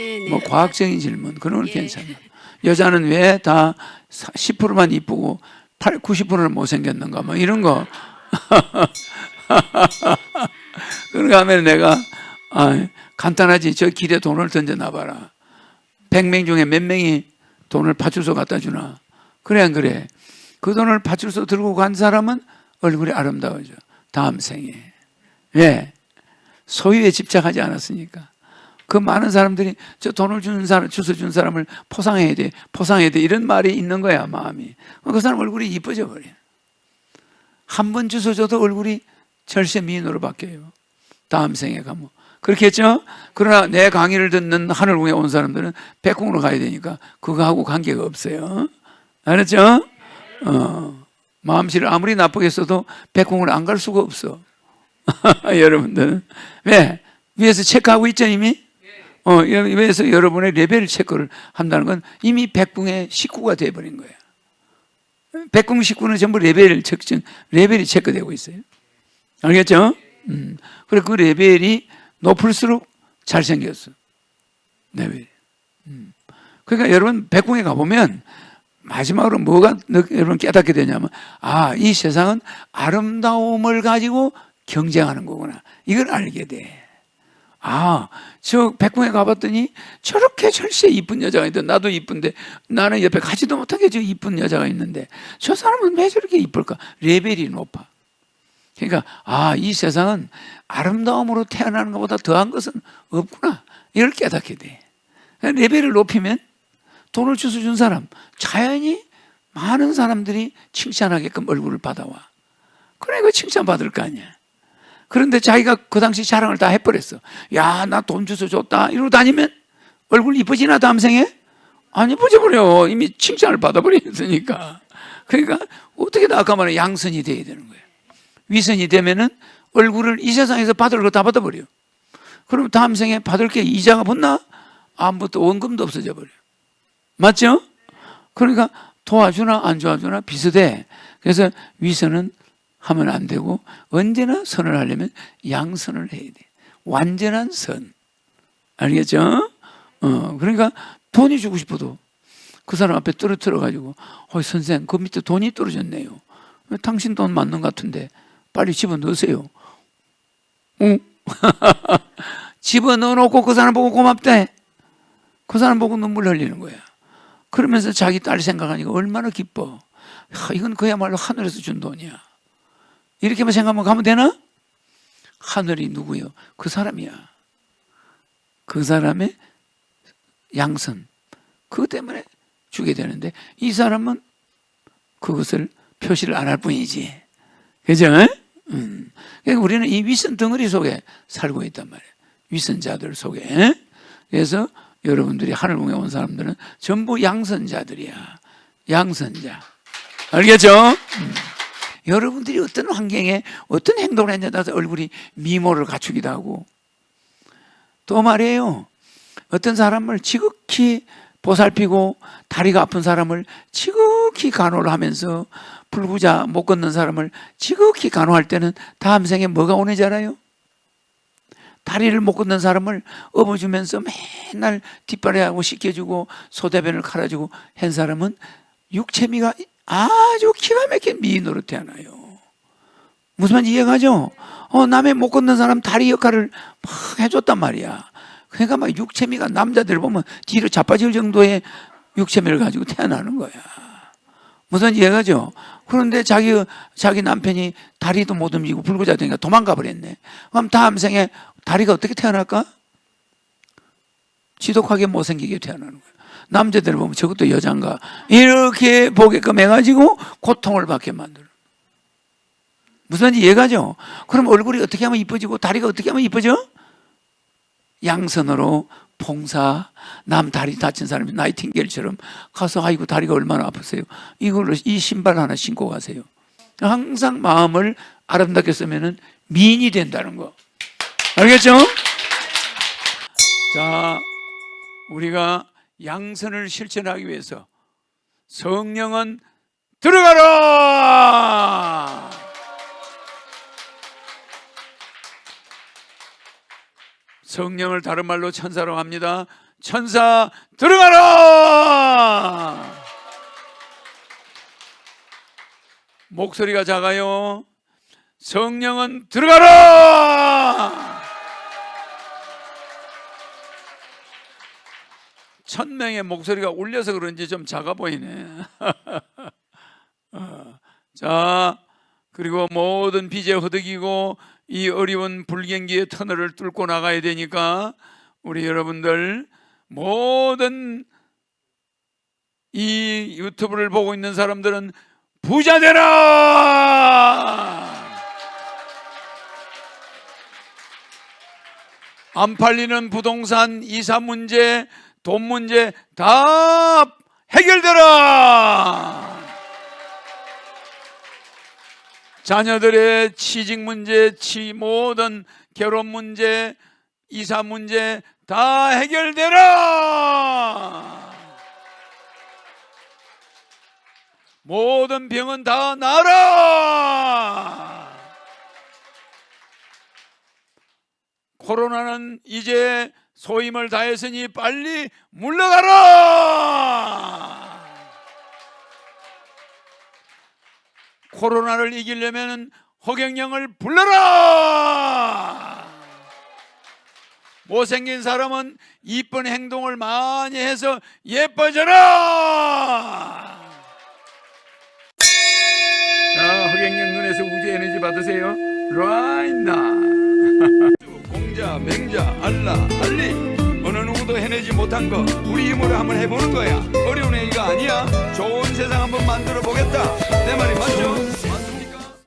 네, 네. 뭐 과학적인 질문 그런 건 예. 괜찮아. 여자는 왜 다 10%만 이쁘고 8, 90%는 못 생겼는가 뭐 이런 거. 그런가 하면 내가 아, 간단하지 저 길에 돈을 던져 놔봐라. 100명 중에 몇 명이 돈을 파출소 갖다 주나? 그래 안 그래? 그 돈을 파출소 들고 간 사람은 얼굴이 아름다워져. 다음 생에. 왜? 소유에 집착하지 않았으니까. 그 많은 사람들이 저 돈을 주는 사람, 주서 준 사람을 포상해야 돼, 포상해야 돼 이런 말이 있는 거야 마음이. 그 사람 얼굴이 이뻐져 버려. 한 번 주소 줘도 얼굴이 절세 미인으로 바뀌어요. 다음 생에 가면 그렇겠죠? 그러나 내 강의를 듣는 하늘궁에 온 사람들은 백궁으로 가야 되니까 그거하고 관계가 없어요. 알았죠? 어, 마음씨를 아무리 나쁘게 써도 백궁을 안 갈 수가 없어. 여러분들 왜 위에서 체크하고 있죠 이미? 어, 위에서 여러분의 레벨 체크를 한다는 건 이미 백궁의 식구가 돼버린 거예요. 백궁 식구는 전부 레벨 측정 레벨이 체크되고 있어요. 알겠죠? 음. 그래 그 레벨이 높을수록 잘생겼어. 레벨. 음. 그러니까 여러분 백궁에 가보면 마지막으로 뭐가 느- 여러분 깨닫게 되냐면 아 이 세상은 아름다움을 가지고 경쟁하는 거구나. 이걸 알게 돼. 아, 저 백궁에 가봤더니 저렇게 절세 이쁜 여자가 있다. 나도 이쁜데 나는 옆에 가지도 못하게 저 이쁜 여자가 있는데 저 사람은 왜 저렇게 이쁠까? 레벨이 높아. 그러니까 아, 이 세상은 아름다움으로 태어나는 것보다 더한 것은 없구나. 이걸 깨닫게 돼. 레벨을 높이면 돈을 주서 준 사람 자연히 많은 사람들이 칭찬하게끔 얼굴을 받아와. 그래, 그 칭찬받을 거 아니야. 그런데 자기가 그 당시 자랑을 다 해버렸어. 야, 나 돈 주서 줬다. 이러고 다니면 얼굴 이뻐지나 다음 생에? 안 이뻐져 버려. 이미 칭찬을 받아버렸으니까. 그러니까 어떻게 나 아까 말한 양선이 돼야 되는 거예요. 위선이 되면은 얼굴을 이 세상에서 받을 거 다 받아버려. 그럼 다음 생에 받을 게 이자가 붙나? 아무것도 원금도 없어져 버려. 맞죠? 그러니까 도와주나 안 도와주나 비슷해. 그래서 위선은 하면 안 되고 언제나 선을 하려면 양선을 해야 돼. 완전한 선. 알겠죠? 어, 그러니까 돈이 주고 싶어도 그 사람 앞에 떨어뜨려 가지고 어, 선생 그 밑에 돈이 떨어졌네요. 당신 돈 맞는 것 같은데 빨리 집어 넣으세요. 응? 집어 넣어놓고 그 사람 보고 고맙대. 그 사람 보고 눈물 흘리는 거야. 그러면서 자기 딸 생각하니까 얼마나 기뻐. 야, 이건 그야말로 하늘에서 준 돈이야. 이렇게만 생각하면 가면 되나? 하늘이 누구요? 그 사람이야. 그 사람의 양선. 그것 때문에 주게 되는데 이 사람은 그것을 표시를 안 할 뿐이지. 그죠? 음. 그러니까 우리는 이 위선 덩어리 속에 살고 있단 말이에요. 위선자들 속에. 그래서 여러분들이 하늘궁에 온 사람들은 전부 양선자들이야. 양선자. 알겠죠? 음. 여러분들이 어떤 환경에 어떤 행동을 했냐에 따라서 얼굴이 미모를 갖추기도 하고 또 말이에요. 어떤 사람을 지극히 보살피고 다리가 아픈 사람을 지극히 간호를 하면서 불구자 못 걷는 사람을 지극히 간호할 때는 다음 생에 뭐가 오는지 알아요? 다리를 못 걷는 사람을 업어주면서 맨날 뒷발에 하고 씻겨주고 소대변을 갈아주고 한 사람은 육체미가 아주 기가 막힌 미인으로 태어나요. 무슨 말인지 이해가죠? 어, 남의 못 걷는 사람 다리 역할을 막 해줬단 말이야. 그러니까 막 육체미가 남자들 보면 뒤로 자빠질 정도의 육체미를 가지고 태어나는 거야. 무슨 말인지 이해가죠? 그런데 자기, 자기 남편이 다리도 못 움직이고 불구자 되니까 도망가 버렸네. 그럼 다음 생에 다리가 어떻게 태어날까? 지독하게 못생기게 태어나는 거야. 남자들 보면 저것도 여잔가 이렇게 보게끔 해가지고 고통을 받게 만들어. 무슨 말인지 이해가죠? 그럼 얼굴이 어떻게 하면 이뻐지고 다리가 어떻게 하면 이뻐져? 양선으로 봉사, 남 다리 다친 사람이 나이팅게일처럼 가서 아이고 다리가 얼마나 아프세요. 이걸로 이 신발 하나 신고 가세요. 항상 마음을 아름답게 쓰면은 미인이 된다는 거. 알겠죠? 자, 우리가 양선을 실천하기 위해서 성령은 들어가라! 성령을 다른 말로 천사로 합니다. 천사 들어가라 목소리가 작아요 성령은 들어가라 천명의 목소리가 울려서 그런지 좀 작아 보이네 어, 자 그리고 모든 빚에 허덕이고 이 어려운 불경기의 터널을 뚫고 나가야 되니까 우리 여러분들 모든 이 유튜브를 보고 있는 사람들은 부자 되라! 안 팔리는 부동산 이사 문제, 돈 문제 다 해결되라! 자녀들의 취직 문제, 치 모든 결혼 문제, 이사 문제 다 해결되라. 모든 병은 다 나라. 코로나는 이제 소임을 다했으니 빨리 물러가라. 코로나를 이기려면 허경영을 불러라. 못생긴 사람은 이쁜 행동을 많이 해서 예뻐져라. 자, 허경영 눈에서 우주 에너지 받으세요. Right now. 공자, 맹자, 누구도 해내지 못한 거 우리 힘으로 한번 해보는 거야. 어려운 얘기가 아니야. 좋은 세상 한번 만들어 보겠다. 내 말이 맞죠?